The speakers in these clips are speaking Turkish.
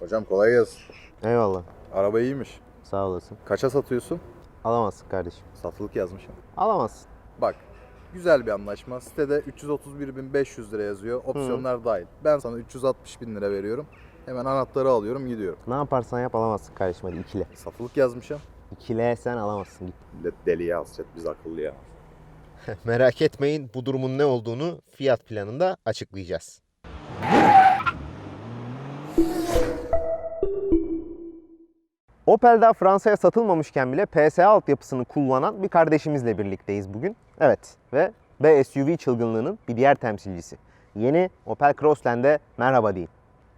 Hocam kolay gelsin. Eyvallah. Araba iyiymiş. Sağ olasın. Kaça satıyorsun? Alamazsın kardeşim. Satılık yazmışım. Alamazsın. Bak güzel bir anlaşma. Sitede 331.500 lira yazıyor. Opsiyonlar dahil. Ben sana 360 bin lira veriyorum. Hemen anahtarı alıyorum gidiyorum. Ne yaparsan yap alamazsın kardeşim hadi ikile. Satılık yazmışım. İkile sen alamazsın git. Millet deliye hasret biz akıllıya. Merak etmeyin bu durumun ne olduğunu fiyat planında açıklayacağız. Opel daha Fransa'ya satılmamışken bile PSA altyapısını kullanan bir kardeşimizle birlikteyiz bugün. Evet ve BSUV çılgınlığının bir diğer temsilcisi. Yeni Opel Crossland'e merhaba deyin.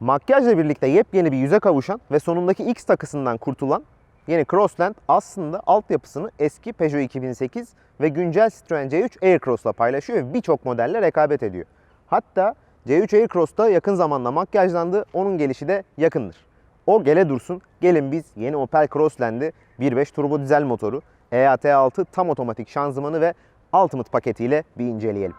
Makyajla birlikte yepyeni bir yüze kavuşan ve sonundaki X takısından kurtulan yeni Crossland aslında altyapısını eski Peugeot 2008 ve güncel Citroen C3 Aircross'la paylaşıyor ve birçok modelle rekabet ediyor. Hatta C3 Aircross'ta yakın zamanda makyajlandı, onun gelişi de yakındır. O gele dursun, gelin biz yeni Opel Crossland'i 1.5 turbo dizel motoru, E EAT6 tam otomatik şanzımanı ve Ultimate paketiyle bir inceleyelim.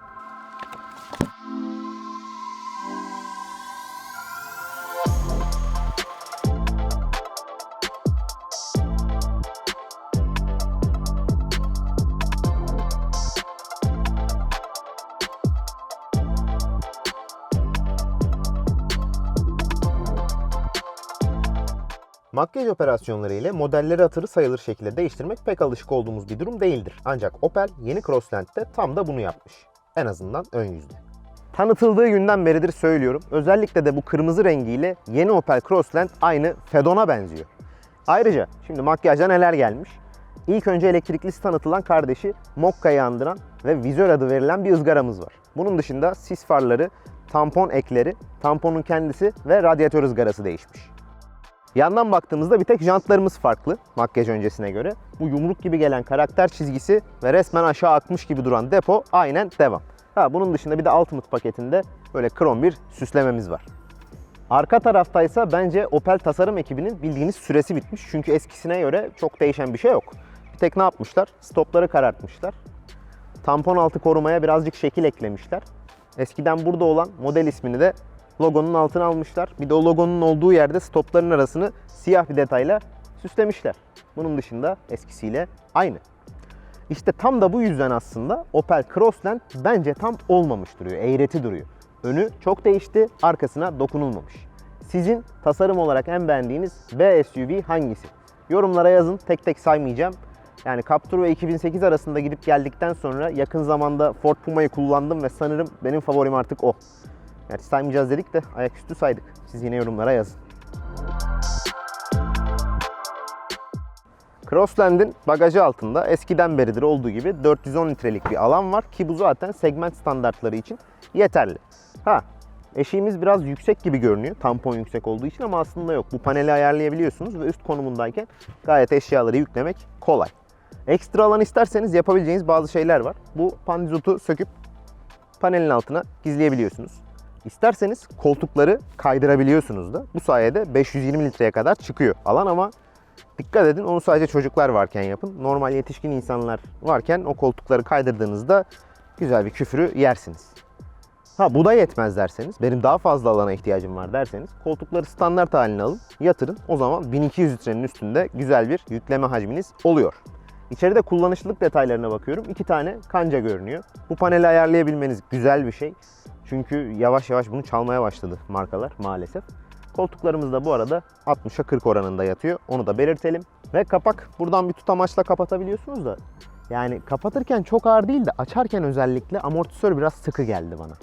Makyaj operasyonları ile modelleri hatırı sayılır şekilde değiştirmek pek alışık olduğumuz bir durum değildir. Ancak Opel yeni Crossland'de tam da bunu yapmış. En azından ön yüzde. Tanıtıldığı günden beridir söylüyorum. Özellikle de bu kırmızı rengiyle yeni Opel Crossland aynı Fedon'a benziyor. Ayrıca şimdi makyajda neler gelmiş? İlk önce elektriklisi tanıtılan kardeşi Mokka'yı andıran ve vizör adı verilen bir ızgaramız var. Bunun dışında sis farları, tampon ekleri, tamponun kendisi ve radyatör ızgarası değişmiş. Yandan baktığımızda bir tek jantlarımız farklı makyaj öncesine göre. Bu yumruk gibi gelen karakter çizgisi ve resmen aşağı akmış gibi duran depo aynen devam. Ha, bunun dışında bir de Ultimate paketinde böyle krom bir süslememiz var. Arka taraftaysa bence Opel tasarım ekibinin bildiğiniz süresi bitmiş. Çünkü eskisine göre çok değişen bir şey yok. Bir tek ne yapmışlar? Stopları karartmışlar. Tampon altı korumaya birazcık şekil eklemişler. Eskiden burada olan model ismini de logonun altına almışlar. Bir de o logonun olduğu yerde stopların arasını siyah bir detayla süslemişler. Bunun dışında eskisiyle aynı. İşte tam da bu yüzden aslında Opel Crossland bence tam olmamış duruyor, eğreti duruyor. Önü çok değişti, arkasına dokunulmamış. Sizin tasarım olarak en beğendiğiniz B SUV hangisi? Yorumlara yazın, tek tek saymayacağım. Yani Captur ve 2008 arasında gidip geldikten sonra yakın zamanda Ford Puma'yı kullandım ve sanırım benim favorim artık o. Yani saymayacağız dedik de ayaküstü saydık. Siz yine yorumlara yazın. Crossland'in bagajı altında eskiden beridir olduğu gibi 410 litrelik bir alan var ki bu zaten segment standartları için yeterli. Ha, eşiğimiz biraz yüksek gibi görünüyor tampon yüksek olduğu için ama aslında yok. Bu paneli ayarlayabiliyorsunuz ve üst konumundayken gayet eşyaları yüklemek kolay. Ekstra alan isterseniz yapabileceğiniz bazı şeyler var. Bu pandizotu söküp panelin altına gizleyebiliyorsunuz. İsterseniz koltukları kaydırabiliyorsunuz da. Bu sayede 520 litreye kadar çıkıyor alan ama dikkat edin onu sadece çocuklar varken yapın. Normal yetişkin insanlar varken o koltukları kaydırdığınızda güzel bir küfürü yersiniz. Ha bu da yetmez derseniz, benim daha fazla alana ihtiyacım var derseniz koltukları standart haline alın, yatırın. O zaman 1200 litrenin üstünde güzel bir yükleme hacminiz oluyor. İçeride kullanışlılık detaylarına bakıyorum. İki tane kanca görünüyor. Bu paneli ayarlayabilmeniz güzel bir şey. Çünkü yavaş yavaş bunu çalmaya başladı markalar maalesef. Koltuklarımız da bu arada 60'a 40 oranında yatıyor. Onu da belirtelim. Ve kapak buradan bir tutamaçla kapatabiliyorsunuz da. Yani kapatırken çok ağır değil de açarken özellikle amortisör biraz sıkı geldi bana.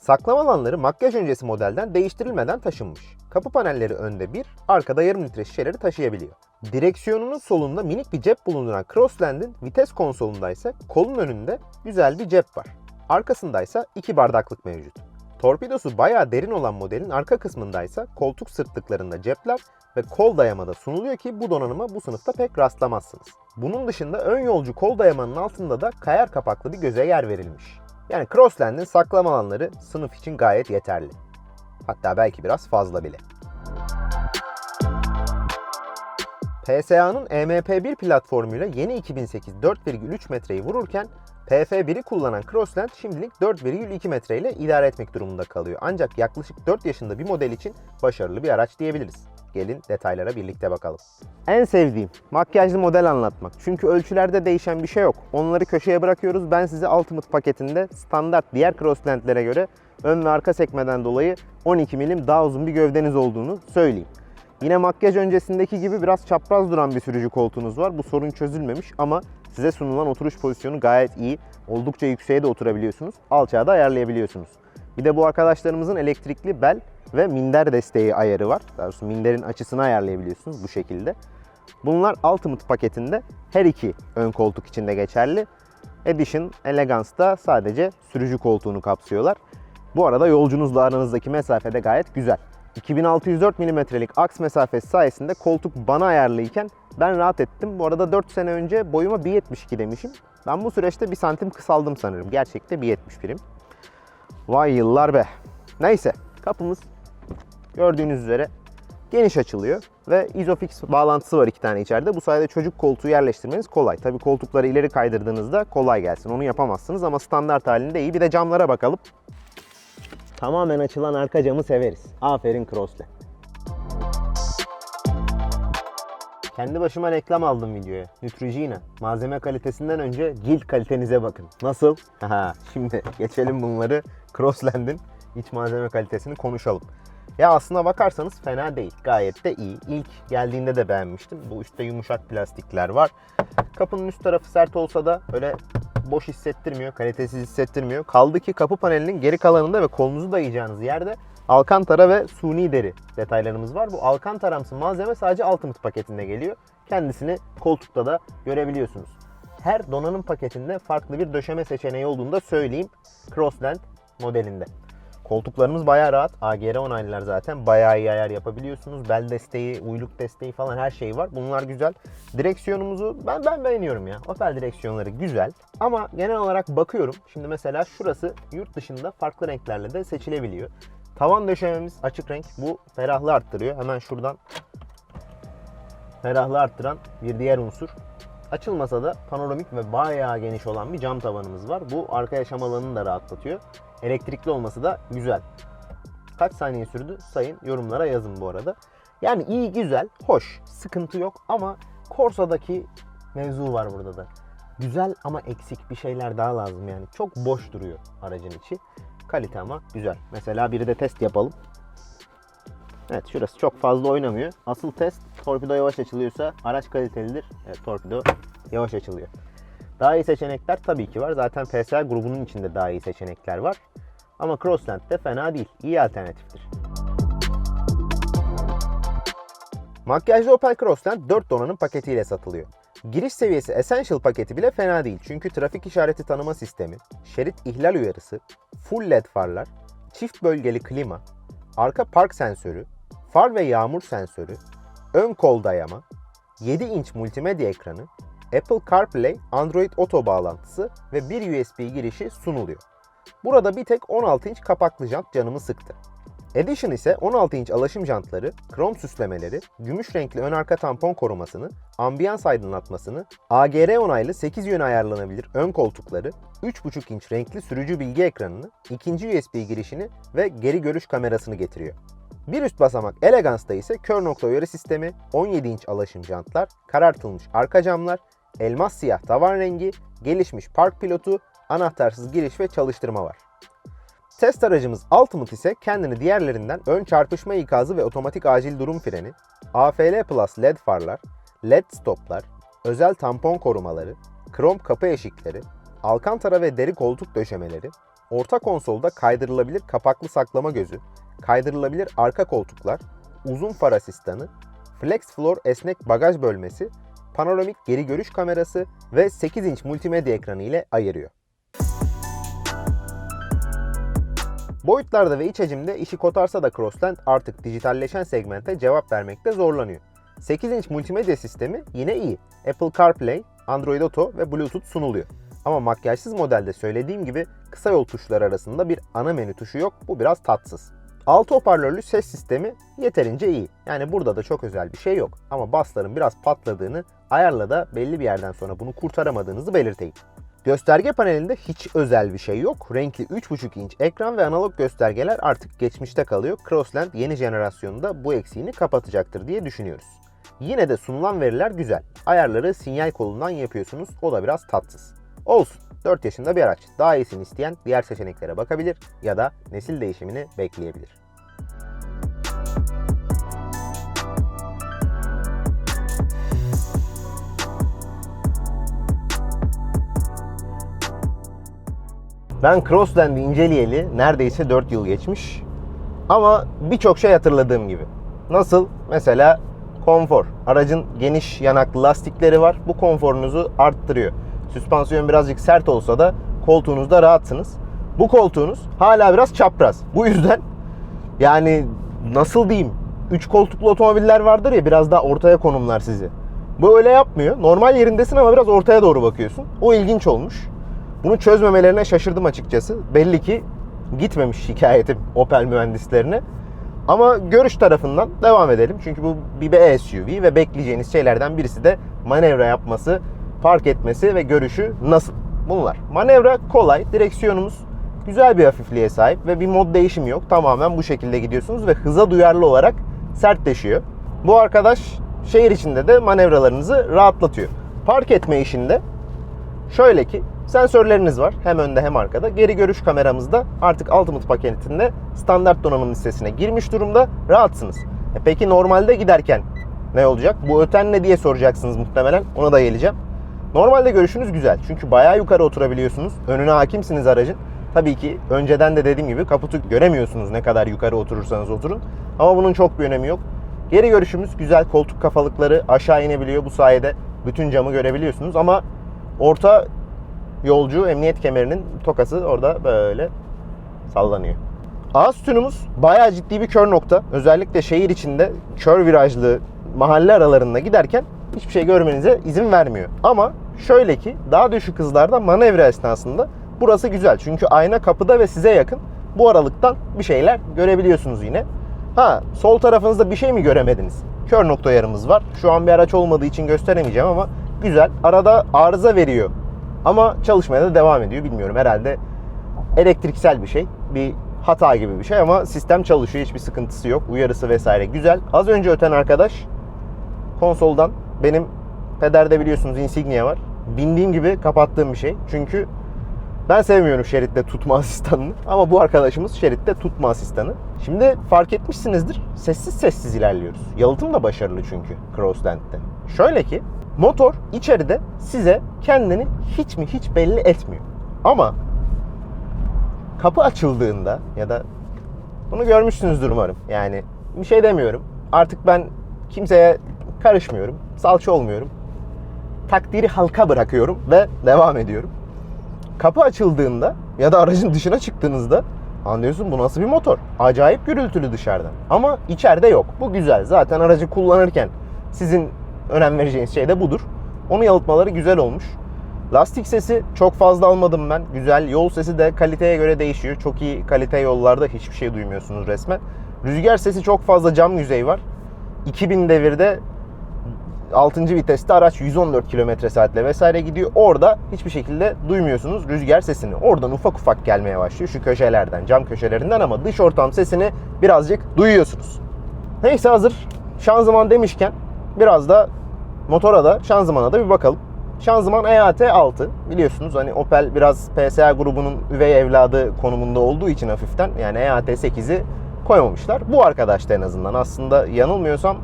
Saklama alanları makyaj öncesi modelden değiştirilmeden taşınmış. Kapı panelleri önde bir, arkada yarım litre şişeleri taşıyabiliyor. Direksiyonunun solunda minik bir cep bulunduran Crossland'in vites konsolunda ise kolun önünde güzel bir cep var. Arkasında ise iki bardaklık mevcut. Torpidosu bayağı derin olan modelin arka kısmında ise koltuk sırtlıklarında cepler ve kol dayamada sunuluyor ki bu donanıma bu sınıfta pek rastlamazsınız. Bunun dışında ön yolcu kol dayamanın altında da kayar kapaklı bir göze yer verilmiş. Yani Crossland'in saklama alanları sınıf için gayet yeterli. Hatta belki biraz fazla bile. PSA'nın EMP1 platformuyla yeni 2008 4,3 metreyi vururken PF1'i kullanan Crossland şimdilik 4,2 metre ile idare etmek durumunda kalıyor. Ancak yaklaşık 4 yaşında bir model için başarılı bir araç diyebiliriz. Gelin detaylara birlikte bakalım. En sevdiğim makyajlı model anlatmak. Çünkü ölçülerde değişen bir şey yok. Onları köşeye bırakıyoruz. Ben size Ultimate paketinde standart diğer Crossland'lere göre ön ve arka sekmeden dolayı 12 milim daha uzun bir gövdeniz olduğunu söyleyeyim. Yine makyaj öncesindeki gibi biraz çapraz duran bir sürücü koltuğunuz var. Bu sorun çözülmemiş ama size sunulan oturuş pozisyonu gayet iyi. Oldukça yükseğe de oturabiliyorsunuz. Alçağı da ayarlayabiliyorsunuz. Bir de bu arkadaşlarımızın elektrikli bel ve minder desteği ayarı var. Daha doğrusu minderin açısını ayarlayabiliyorsunuz bu şekilde. Bunlar Ultimate paketinde her iki ön koltuk içinde geçerli. Edition Elegance'da sadece sürücü koltuğunu kapsıyorlar. Bu arada yolcunuzla aranızdaki mesafe de gayet güzel. 2604 mm'lik aks mesafesi sayesinde koltuk bana ayarlıyken ben rahat ettim. Bu arada 4 sene önce boyuma 1.72 demişim. Ben bu süreçte 1 santim kısaldım sanırım. Gerçekte 1.71'im. Vay yıllar be. Neyse kapımız gördüğünüz üzere geniş açılıyor ve Isofix bağlantısı var iki tane içeride. Bu sayede çocuk koltuğu yerleştirmeniz kolay. Tabi koltukları ileri kaydırdığınızda kolay gelsin. Onu yapamazsınız ama standart halinde iyi. Bir de camlara bakalım. Tamamen açılan arka camı severiz. Aferin Cross'le. Kendi başıma reklam aldım videoya. Neutrogena. Malzeme kalitesinden önce cilt kalitenize bakın. Nasıl? Haha, Şimdi geçelim bunları Crossland'in iç malzeme kalitesini konuşalım. Ya aslına bakarsanız fena değil. Gayet de iyi. İlk geldiğinde de beğenmiştim. Bu üstte yumuşak plastikler var. Kapının üst tarafı sert olsa da öyle boş hissettirmiyor, kalitesiz hissettirmiyor. Kaldı ki kapı panelinin geri kalanında ve kolunuzu dayayacağınız yerde Alcantara ve suni deri detaylarımız var. Bu Alcantara'msı malzeme sadece Ultimate paketinde geliyor. Kendisini koltukta da görebiliyorsunuz. Her donanım paketinde farklı bir döşeme seçeneği olduğunu da söyleyeyim Crossland modelinde. Koltuklarımız bayağı rahat. AGR onaylılar zaten. Bayağı iyi ayar yapabiliyorsunuz. Bel desteği, uyluk desteği falan her şey var. Bunlar güzel. Direksiyonumuzu ben ben beğeniyorum ya. Opel direksiyonları güzel. Ama genel olarak bakıyorum. Şimdi mesela şurası yurt dışında farklı renklerle de seçilebiliyor. Tavan döşememiz açık renk. Bu ferahlığı arttırıyor. Hemen şuradan ferahlığı arttıran bir diğer unsur. Açılmasa da panoramik ve bayağı geniş olan bir cam tavanımız var. Bu arka yaşam alanını da rahatlatıyor. Elektrikli olması da güzel. Kaç saniye sürdü sayın yorumlara yazın bu arada. Yani iyi güzel, hoş, sıkıntı yok ama Corsa'daki mevzu var burada da. Güzel ama eksik bir şeyler daha lazım yani. Çok boş duruyor aracın içi. Kalite ama güzel. Mesela biri de test yapalım. Evet şurası çok fazla oynamıyor. Asıl test torpido yavaş açılıyorsa araç kalitelidir. Evet torpido yavaş açılıyor. Daha iyi seçenekler tabii ki var. Zaten PSA grubunun içinde daha iyi seçenekler var. Ama Crossland de fena değil. İyi alternatiftir. Makyajlı Opel Crossland 4 donanım paketiyle satılıyor. Giriş seviyesi Essential paketi bile fena değil. Çünkü trafik işareti tanıma sistemi, şerit ihlal uyarısı, full led farlar, çift bölgeli klima, arka park sensörü, far ve yağmur sensörü, ön kol dayama, 7 inç multimedya ekranı, Apple CarPlay, Android Auto bağlantısı ve bir USB girişi sunuluyor. Burada bir tek 16 inç kapaklı jant canımı sıktı. Edition ise 16 inç alaşım jantları, krom süslemeleri, gümüş renkli ön arka tampon korumasını, ambiyans aydınlatmasını, AGR onaylı 8 yöne ayarlanabilir ön koltukları, 3.5 inç renkli sürücü bilgi ekranını, ikinci USB girişini ve geri görüş kamerasını getiriyor. Bir üst basamak Elegance'da ise kör nokta uyarı sistemi, 17 inç alaşım jantlar, karartılmış arka camlar, elmas siyah tavan rengi, gelişmiş park pilotu, anahtarsız giriş ve çalıştırma var. Test aracımız Ultimate ise kendini diğerlerinden ön çarpışma ikazı ve otomatik acil durum freni, AFL Plus LED farlar, LED stoplar, özel tampon korumaları, krom kapı eşikleri, alkantara ve deri koltuk döşemeleri, orta konsolda kaydırılabilir kapaklı saklama gözü, kaydırılabilir arka koltuklar, uzun far asistanı, flex floor esnek bagaj bölmesi, panoramik geri görüş kamerası ve 8 inç multimedya ekranı ile ayırıyor. Boyutlarda ve iç hacimde işi kotarsa da Crossland artık dijitalleşen segmente cevap vermekte zorlanıyor. 8 inç multimedya sistemi yine iyi. Apple CarPlay, Android Auto ve Bluetooth sunuluyor. Ama makyajsız modelde söylediğim gibi kısa yol tuşları arasında bir ana menü tuşu yok. Bu biraz tatsız. 6 hoparlörlü ses sistemi yeterince iyi. Yani burada da çok özel bir şey yok. Ama basların biraz patladığını ayarla da belli bir yerden sonra bunu kurtaramadığınızı belirteyim. Gösterge panelinde hiç özel bir şey yok. Renkli 3.5 inç ekran ve analog göstergeler artık geçmişte kalıyor. Crossland yeni jenerasyonda bu eksiğini kapatacaktır diye düşünüyoruz. Yine de sunulan veriler güzel. Ayarları sinyal kolundan yapıyorsunuz. O da biraz tatsız. Olsun. 4 yaşında bir araç. Daha iyisini isteyen diğer seçeneklere bakabilir ya da nesil değişimini bekleyebilir. Ben Crossland'i inceleyeli neredeyse 4 yıl geçmiş. Ama birçok şey hatırladığım gibi. Nasıl? Mesela konfor. Aracın geniş yanaklı lastikleri var. Bu konforunuzu arttırıyor. Süspansiyon birazcık sert olsa da koltuğunuzda rahatsınız. Bu koltuğunuz hala biraz çapraz. Bu yüzden yani nasıl diyeyim? 3 koltuklu otomobiller vardır ya biraz daha ortaya konumlar sizi. Bu öyle yapmıyor. Normal yerindesin ama biraz ortaya doğru bakıyorsun. O ilginç olmuş. Bunu çözmemelerine şaşırdım açıkçası. Belli ki gitmemiş şikayetim Opel mühendislerine. Ama görüş tarafından devam edelim. Çünkü bu bir SUV ve bekleyeceğiniz şeylerden birisi de manevra yapması, park etmesi ve görüşü nasıl? Bunlar. Manevra kolay, direksiyonumuz güzel bir hafifliğe sahip ve bir mod değişimi yok. Tamamen bu şekilde gidiyorsunuz ve hıza duyarlı olarak sertleşiyor. Bu arkadaş şehir içinde de manevralarınızı rahatlatıyor. Park etme işinde Şöyle ki sensörleriniz var hem önde hem arkada. Geri görüş kameramız da artık Ultimate paketinde standart donanım listesine girmiş durumda. Rahatsınız. E peki normalde giderken ne olacak? Bu öten ne diye soracaksınız muhtemelen. Ona da geleceğim. Normalde görüşünüz güzel. Çünkü bayağı yukarı oturabiliyorsunuz. Önüne hakimsiniz aracın. Tabii ki önceden de dediğim gibi kaputu göremiyorsunuz ne kadar yukarı oturursanız oturun. Ama bunun çok bir önemi yok. Geri görüşümüz güzel. Koltuk kafalıkları aşağı inebiliyor. Bu sayede bütün camı görebiliyorsunuz. Ama orta yolcu emniyet kemerinin tokası orada böyle sallanıyor. Ağız sütunumuz bayağı ciddi bir kör nokta. Özellikle şehir içinde kör virajlı mahalle aralarında giderken hiçbir şey görmenize izin vermiyor. Ama şöyle ki daha düşük hızlarda manevra esnasında burası güzel. Çünkü ayna kapıda ve size yakın. Bu aralıktan bir şeyler görebiliyorsunuz yine. Ha sol tarafınızda bir şey mi göremediniz? Kör nokta yarımız var. Şu an bir araç olmadığı için gösteremeyeceğim ama güzel. Arada arıza veriyor. Ama çalışmaya da devam ediyor. Bilmiyorum herhalde elektriksel bir şey. Bir hata gibi bir şey ama sistem çalışıyor. Hiçbir sıkıntısı yok. Uyarısı vesaire güzel. Az önce öten arkadaş konsoldan benim pederde biliyorsunuz Insignia var. Bindiğim gibi kapattığım bir şey. Çünkü ben sevmiyorum şeritte tutma asistanını ama bu arkadaşımız şeritte tutma asistanı. Şimdi fark etmişsinizdir sessiz sessiz ilerliyoruz. Yalıtım da başarılı çünkü Crossland'de. Şöyle ki motor içeride size kendini hiç mi hiç belli etmiyor. Ama kapı açıldığında ya da bunu görmüşsünüzdür umarım. Yani bir şey demiyorum. Artık ben kimseye karışmıyorum. Salça olmuyorum. Takdiri halka bırakıyorum ve devam ediyorum. Kapı açıldığında ya da aracın dışına çıktığınızda anlıyorsun bu nasıl bir motor. Acayip gürültülü dışarıdan. Ama içeride yok. Bu güzel. Zaten aracı kullanırken sizin önem vereceğiniz şey de budur. Onu yalıtmaları güzel olmuş. Lastik sesi çok fazla almadım ben. Güzel. Yol sesi de kaliteye göre değişiyor. Çok iyi kalite yollarda hiçbir şey duymuyorsunuz resmen. Rüzgar sesi çok fazla cam yüzey var. 2000 devirde 6. viteste araç 114 km saatle vesaire gidiyor. Orada hiçbir şekilde duymuyorsunuz rüzgar sesini. Oradan ufak ufak gelmeye başlıyor şu köşelerden, cam köşelerinden ama dış ortam sesini birazcık duyuyorsunuz. Neyse hazır şanzıman demişken biraz da motora da şanzımana da bir bakalım. Şanzıman E EAT 6 biliyorsunuz hani Opel biraz PSA grubunun üvey evladı konumunda olduğu için hafiften yani E EAT 8'i koymamışlar. Bu arkadaşta en azından aslında yanılmıyorsam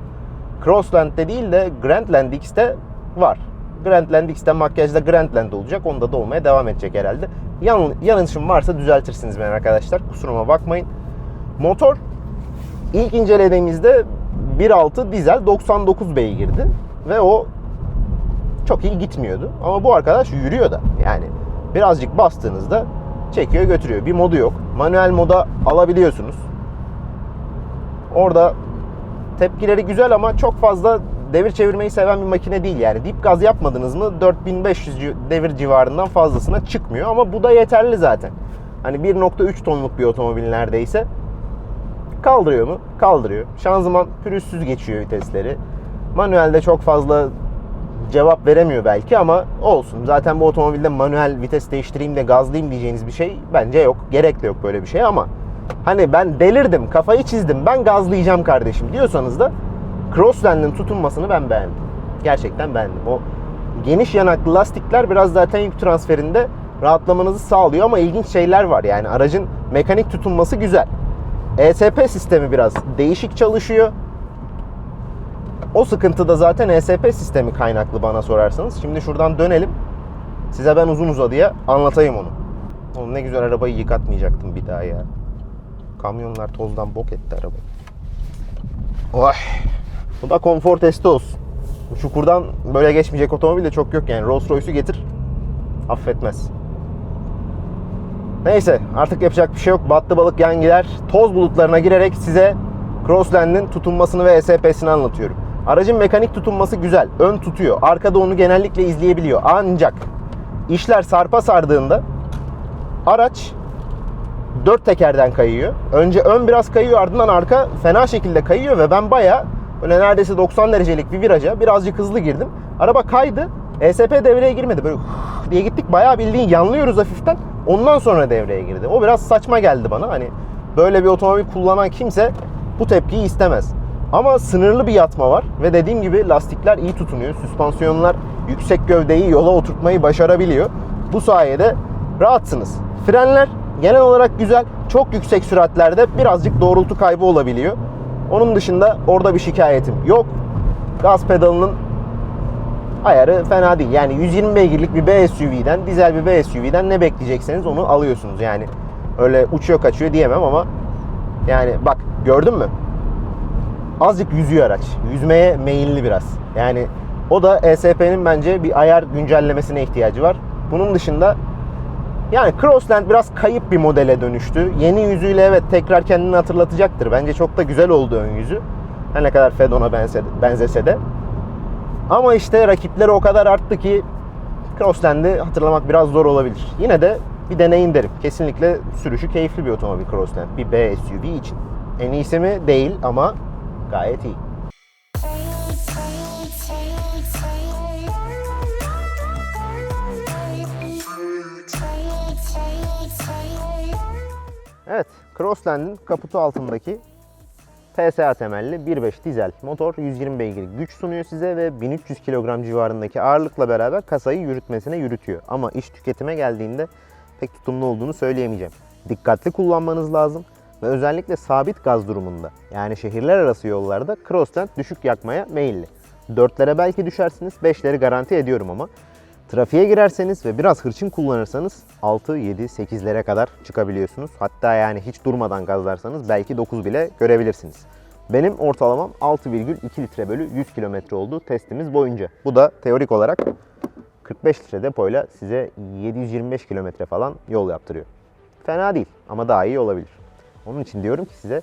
Crossland'de değil de Grandland X'te var. Grandland X'te makyajda Grandland olacak. Onda da olmaya devam edecek herhalde. Yan, yanlışım varsa düzeltirsiniz beni arkadaşlar. Kusuruma bakmayın. Motor ilk incelediğimizde 1.6 dizel 99 beygirdi. Ve o çok iyi gitmiyordu. Ama bu arkadaş yürüyor da. Yani birazcık bastığınızda çekiyor götürüyor. Bir modu yok. Manuel moda alabiliyorsunuz. Orada tepkileri güzel ama çok fazla devir çevirmeyi seven bir makine değil yani. Dip gaz yapmadınız mı 4500 ci- devir civarından fazlasına çıkmıyor ama bu da yeterli zaten. Hani 1.3 tonluk bir otomobil neredeyse. kaldırıyor mu? Kaldırıyor. Şanzıman pürüzsüz geçiyor vitesleri. Manuelde çok fazla cevap veremiyor belki ama olsun. Zaten bu otomobilde manuel vites değiştireyim de gazlayayım diyeceğiniz bir şey bence yok. Gerek de yok böyle bir şey ama hani ben delirdim, kafayı çizdim, ben gazlayacağım kardeşim diyorsanız da Crossland'in tutunmasını ben beğendim. Gerçekten beğendim. O geniş yanaklı lastikler biraz zaten yük transferinde rahatlamanızı sağlıyor ama ilginç şeyler var. Yani aracın mekanik tutunması güzel. ESP sistemi biraz değişik çalışıyor. O sıkıntı da zaten ESP sistemi kaynaklı bana sorarsanız. Şimdi şuradan dönelim. Size ben uzun uzadıya anlatayım onu. Oğlum ne güzel arabayı yıkatmayacaktım bir daha ya. Kamyonlar tozdan bok etti arabayı. Oy. Bu da konfor testi olsun. Bu çukurdan böyle geçmeyecek otomobil de çok yok yani. Rolls Royce'u getir. Affetmez. Neyse artık yapacak bir şey yok. Battı balık yan gider. Toz bulutlarına girerek size Crossland'in tutunmasını ve ESP'sini anlatıyorum. Aracın mekanik tutunması güzel. Ön tutuyor. Arkada onu genellikle izleyebiliyor. Ancak işler sarpa sardığında araç dört tekerden kayıyor. Önce ön biraz kayıyor ardından arka fena şekilde kayıyor ve ben baya böyle neredeyse 90 derecelik bir viraja birazcık hızlı girdim. Araba kaydı. ESP devreye girmedi. Böyle diye gittik bayağı bildiğin yanlıyoruz hafiften. Ondan sonra devreye girdi. O biraz saçma geldi bana. Hani böyle bir otomobil kullanan kimse bu tepkiyi istemez. Ama sınırlı bir yatma var ve dediğim gibi lastikler iyi tutunuyor. Süspansiyonlar yüksek gövdeyi yola oturtmayı başarabiliyor. Bu sayede rahatsınız. Frenler genel olarak güzel. Çok yüksek süratlerde birazcık doğrultu kaybı olabiliyor. Onun dışında orada bir şikayetim yok. Gaz pedalının ayarı fena değil. Yani 120 beygirlik bir B SUV'den, dizel bir B SUV'den ne bekleyecekseniz onu alıyorsunuz. Yani öyle uçuyor kaçıyor diyemem ama yani bak gördün mü? Azıcık yüzüyor araç. Yüzmeye meyilli biraz. Yani o da ESP'nin bence bir ayar güncellemesine ihtiyacı var. Bunun dışında yani Crossland biraz kayıp bir modele dönüştü. Yeni yüzüyle evet tekrar kendini hatırlatacaktır. Bence çok da güzel oldu ön yüzü. Her ne kadar Fedon'a benzese de. Ama işte rakipleri o kadar arttı ki Crossland'i hatırlamak biraz zor olabilir. Yine de bir deneyin derim. Kesinlikle sürüşü keyifli bir otomobil Crossland. Bir B SUV için. En iyisi mi? Değil ama gayet iyi. Evet, Crossland'in kaputu altındaki TSA temelli 1.5 dizel motor 120 beygir güç sunuyor size ve 1300 kilogram civarındaki ağırlıkla beraber kasayı yürütmesine yürütüyor. Ama iş tüketime geldiğinde pek tutumlu olduğunu söyleyemeyeceğim. Dikkatli kullanmanız lazım ve özellikle sabit gaz durumunda yani şehirler arası yollarda Crossland düşük yakmaya meyilli. 4'lere belki düşersiniz, 5'leri garanti ediyorum ama Trafiğe girerseniz ve biraz hırçın kullanırsanız 6, 7, 8'lere kadar çıkabiliyorsunuz. Hatta yani hiç durmadan gazlarsanız belki 9 bile görebilirsiniz. Benim ortalamam 6,2 litre bölü 100 kilometre oldu testimiz boyunca. Bu da teorik olarak 45 litre depoyla size 725 kilometre falan yol yaptırıyor. Fena değil ama daha iyi olabilir. Onun için diyorum ki size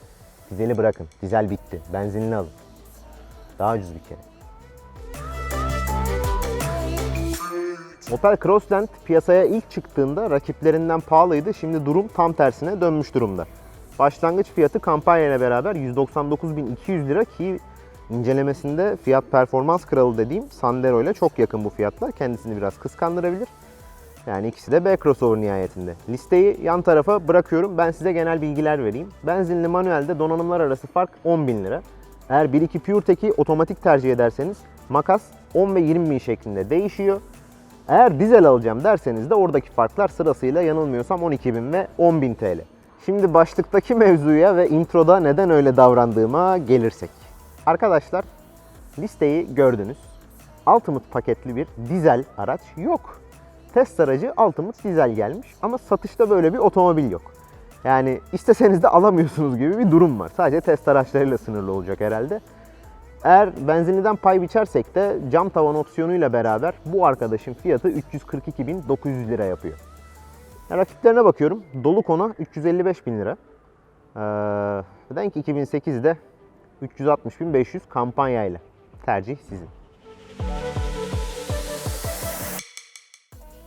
dizeli bırakın. Dizel bitti. Benzinli alın. Daha ucuz bir kere. Opel Crossland piyasaya ilk çıktığında rakiplerinden pahalıydı. Şimdi durum tam tersine dönmüş durumda. Başlangıç fiyatı kampanya ile beraber 199.200 lira ki incelemesinde fiyat performans kralı dediğim Sandero ile çok yakın bu fiyatlar. Kendisini biraz kıskandırabilir. Yani ikisi de B crossover nihayetinde. Listeyi yan tarafa bırakıyorum. Ben size genel bilgiler vereyim. Benzinli manuelde donanımlar arası fark 10.000 lira. Eğer 1.2 PureTech'i otomatik tercih ederseniz makas 10 ve 20 bin şeklinde değişiyor. Eğer dizel alacağım derseniz de oradaki farklar sırasıyla yanılmıyorsam 12.000 ve 10.000 TL. Şimdi başlıktaki mevzuya ve introda neden öyle davrandığıma gelirsek. Arkadaşlar listeyi gördünüz. Ultimate paketli bir dizel araç yok. Test aracı Ultimate dizel gelmiş ama satışta böyle bir otomobil yok. Yani isteseniz de alamıyorsunuz gibi bir durum var. Sadece test araçlarıyla sınırlı olacak herhalde. Eğer benzinliden pay biçersek de cam tavan opsiyonuyla beraber bu arkadaşın fiyatı 342.900 lira yapıyor. Ya rakiplerine bakıyorum. Dolu kona 355 bin lira. Ee, Denk 2008'de 360.500 kampanyayla. Tercih sizin.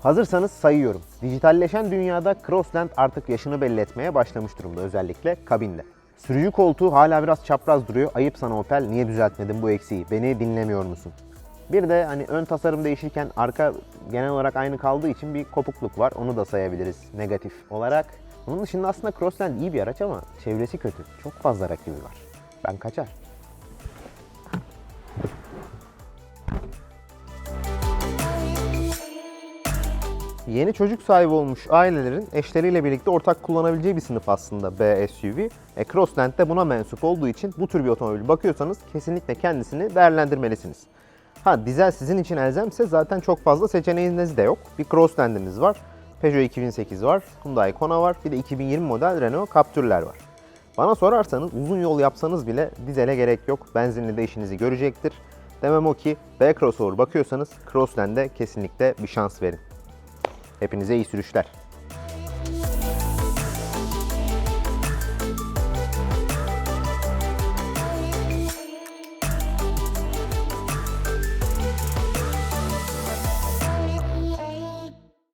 Hazırsanız sayıyorum. Dijitalleşen dünyada Crossland artık yaşını belli etmeye başlamış durumda özellikle kabinde. Sürücü koltuğu hala biraz çapraz duruyor. Ayıp sana Opel. Niye düzeltmedin bu eksiği? Beni dinlemiyor musun? Bir de hani ön tasarım değişirken arka genel olarak aynı kaldığı için bir kopukluk var. Onu da sayabiliriz negatif olarak. Onun dışında aslında Crossland iyi bir araç ama çevresi kötü. Çok fazla rakibi var. Ben kaçar. Yeni çocuk sahibi olmuş ailelerin eşleriyle birlikte ortak kullanabileceği bir sınıf aslında B SUV. E, Crossland de buna mensup olduğu için bu tür bir otomobil bakıyorsanız kesinlikle kendisini değerlendirmelisiniz. Ha dizel sizin için elzemse zaten çok fazla seçeneğiniz de yok. Bir Crossland'imiz var. Peugeot 2008 var, Hyundai Kona var, bir de 2020 model Renault Captur'ler var. Bana sorarsanız uzun yol yapsanız bile dizele gerek yok. Benzinli de işinizi görecektir. Demem o ki B crossover bakıyorsanız Crossland'e kesinlikle bir şans verin. Hepinize iyi sürüşler.